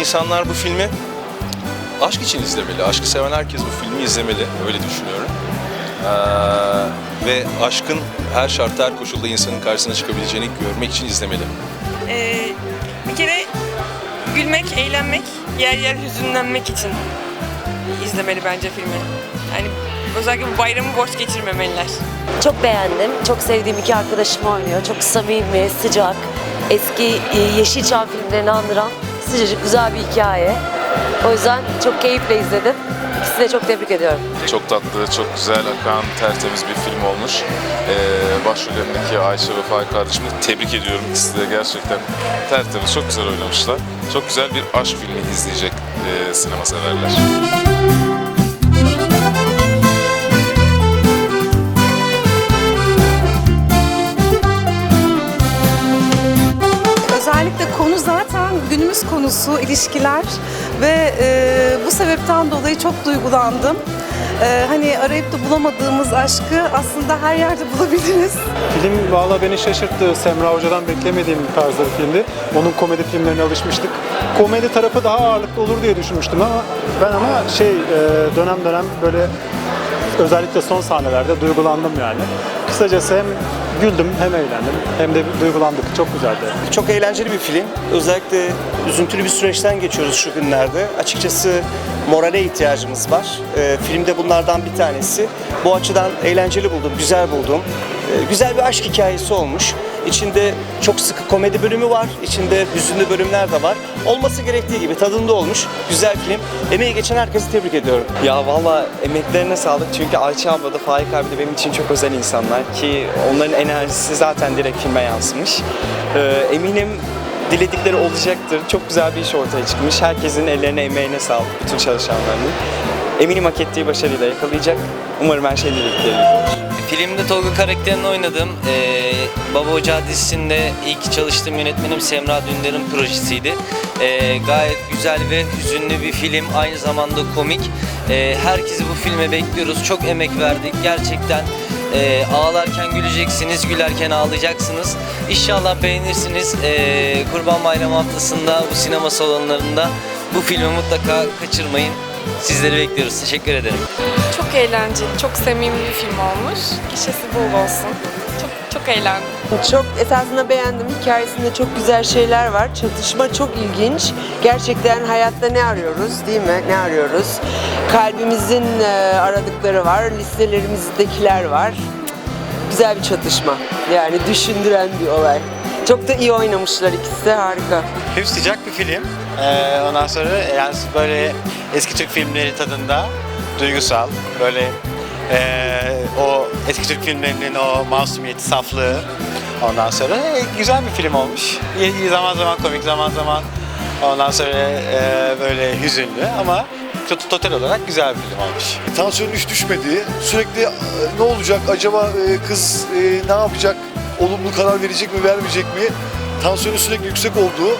insanlar bu filmi aşk için izlemeli. Aşkı seven herkes bu filmi izlemeli. Öyle düşünüyorum. Ee, ve aşkın her şartta, her koşulda insanın karşısına çıkabileceğini görmek için izlemeli. Ee, bir kere gülmek, eğlenmek, yer yer hüzünlenmek için izlemeli bence filmi. Yani özellikle bu bayramı boş geçirmemeliler. Çok beğendim. Çok sevdiğim iki arkadaşım oynuyor. Çok samimi, sıcak, eski e, Yeşilçam filmlerini andıran sıcacık güzel bir hikaye. O yüzden çok keyifle izledim. İkisini de çok tebrik ediyorum. Çok tatlı, çok güzel akan, tertemiz bir film olmuş. Ee, başrollerindeki Ayşe ve Faik kardeşimi de tebrik ediyorum. İkisi de gerçekten tertemiz, çok güzel oynamışlar. Çok güzel bir aşk filmi izleyecek e, sinema severler. Özellikle konu zaten günümüz konusu ilişkiler ve e, bu sebepten dolayı çok duygulandım. E, hani arayıp da bulamadığımız aşkı aslında her yerde bulabiliriz. Film valla beni şaşırttı. Semra Hoca'dan beklemediğim tarzda bir filmdi. Onun komedi filmlerine alışmıştık. Komedi tarafı daha ağırlıklı olur diye düşünmüştüm ama ben ama şey e, dönem dönem böyle özellikle son sahnelerde duygulandım yani. Kısacası hem güldüm hem eğlendim hem de duygulandık. Çok güzeldi. Çok eğlenceli bir film. Özellikle üzüntülü bir süreçten geçiyoruz şu günlerde. Açıkçası morale ihtiyacımız var. Ee, filmde bunlardan bir tanesi. Bu açıdan eğlenceli buldum, güzel buldum. Ee, güzel bir aşk hikayesi olmuş. İçinde çok sıkı komedi bölümü var. İçinde hüzünlü bölümler de var. Olması gerektiği gibi tadında olmuş. Güzel film. Emeği geçen herkesi tebrik ediyorum. Ya valla emeklerine sağlık çünkü Ayça abla da Faik abi de benim için çok özel insanlar ki onların enerjisi zaten direkt filme yansımış. Ee, eminim diledikleri olacaktır. Çok güzel bir iş ortaya çıkmış. Herkesin ellerine emeğine sağlık bütün çalışanlarının. Eminim hak ettiği başarıyı da yakalayacak. Umarım her şey diledikleri gibi olur. Filmde Tolga karakterini oynadım. Ee, Baba Ocağı dizisinde ilk çalıştığım yönetmenim Semra Dündar'ın projesiydi. Ee, gayet güzel ve hüzünlü bir film. Aynı zamanda komik. Ee, herkesi bu filme bekliyoruz. Çok emek verdik. Gerçekten e, ağlarken güleceksiniz, gülerken ağlayacaksınız. İnşallah beğenirsiniz. Ee, Kurban Bayramı haftasında bu sinema salonlarında bu filmi mutlaka kaçırmayın. Sizleri bekliyoruz. Teşekkür ederim. Çok eğlenceli, çok samimi bir film olmuş. Gişesi bol olsun. Çok çok eğlendim. Çok esasında beğendim. Hikayesinde çok güzel şeyler var. Çatışma çok ilginç. Gerçekten hayatta ne arıyoruz değil mi? Ne arıyoruz? Kalbimizin e, aradıkları var, listelerimizdekiler var. Güzel bir çatışma. Yani düşündüren bir olay. Çok da iyi oynamışlar ikisi de harika. Film sıcak bir film. Ee, ondan sonra yani böyle eski Türk filmleri tadında duygusal. Böyle ee, o eski Türk filmlerinin o masumiyeti, saflığı. Ondan sonra e, güzel bir film olmuş. Y- Zaman zaman komik, zaman zaman ondan sonra ee, böyle hüzünlü ama tot- total olarak güzel bir film olmuş. Tansiyonun hiç düşmediği, sürekli e, ne olacak acaba e, kız e, ne yapacak, olumlu karar verecek mi vermeyecek mi, tansiyonu sürekli yüksek olduğu,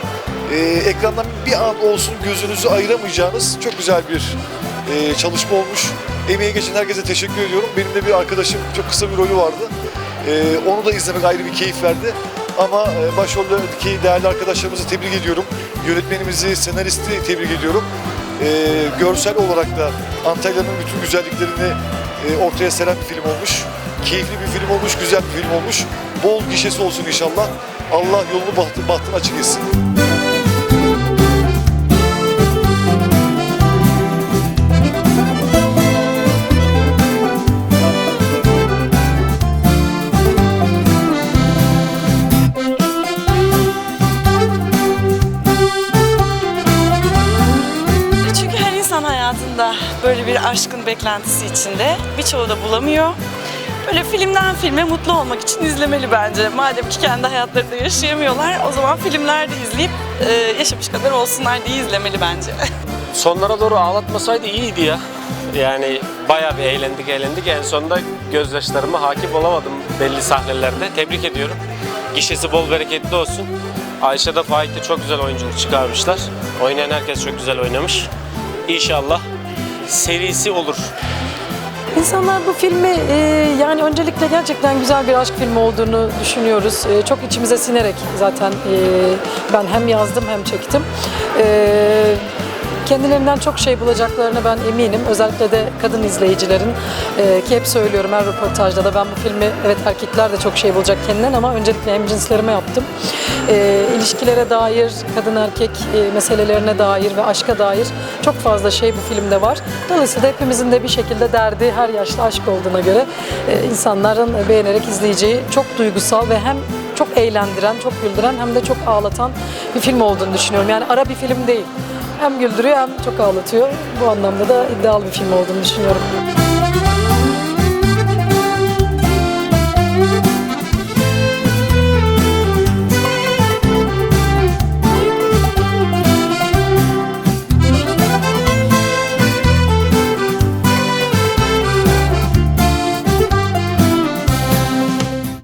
e, ekrandan bir an olsun gözünüzü ayıramayacağınız çok güzel bir e, çalışma olmuş. Emeği geçen herkese teşekkür ediyorum. Benim de bir arkadaşım çok kısa bir rolü vardı. E, onu da izlemek ayrı bir keyif verdi. Ama e, başroldeki değerli arkadaşlarımızı tebrik ediyorum. Yönetmenimizi, senaristi tebrik ediyorum. E, görsel olarak da Antalya'nın bütün güzelliklerini e, ortaya seren bir film olmuş. Keyifli bir film olmuş, güzel bir film olmuş. Bol gişesi olsun inşallah. Allah yolunu bahtı, bahtını açık etsin. Böyle bir aşkın beklentisi içinde. Birçoğu da bulamıyor. Böyle filmden filme mutlu olmak için izlemeli bence. Madem ki kendi hayatlarında yaşayamıyorlar, o zaman filmler de izleyip e, yaşamış kadar olsunlar diye izlemeli bence. Sonlara doğru ağlatmasaydı iyiydi ya. Yani bayağı bir eğlendik eğlendik. En sonunda gözyaşlarıma hakim olamadım belli sahnelerde. Tebrik ediyorum. Gişesi bol bereketli olsun. Ayşe de Faik de çok güzel oyunculuk çıkarmışlar. Oynayan herkes çok güzel oynamış. İnşallah serisi olur. İnsanlar bu filmi e, yani öncelikle gerçekten güzel bir aşk filmi olduğunu düşünüyoruz. E, çok içimize sinerek zaten e, ben hem yazdım hem çektim. E, kendilerinden çok şey bulacaklarına ben eminim. Özellikle de kadın izleyicilerin e, ki hep söylüyorum her röportajda da ben bu filmi evet erkekler de çok şey bulacak kendinden ama öncelikle hem cinslerime yaptım. E, ilişkilere dair, kadın erkek e, meselelerine dair ve aşka dair çok fazla şey bu filmde var. Dolayısıyla hepimizin de bir şekilde derdi her yaşta aşk olduğuna göre e, insanların beğenerek izleyeceği çok duygusal ve hem çok eğlendiren, çok güldüren hem de çok ağlatan bir film olduğunu düşünüyorum. Yani ara bir film değil. Hem güldürüyor hem çok ağlatıyor. Bu anlamda da iddialı bir film olduğunu düşünüyorum.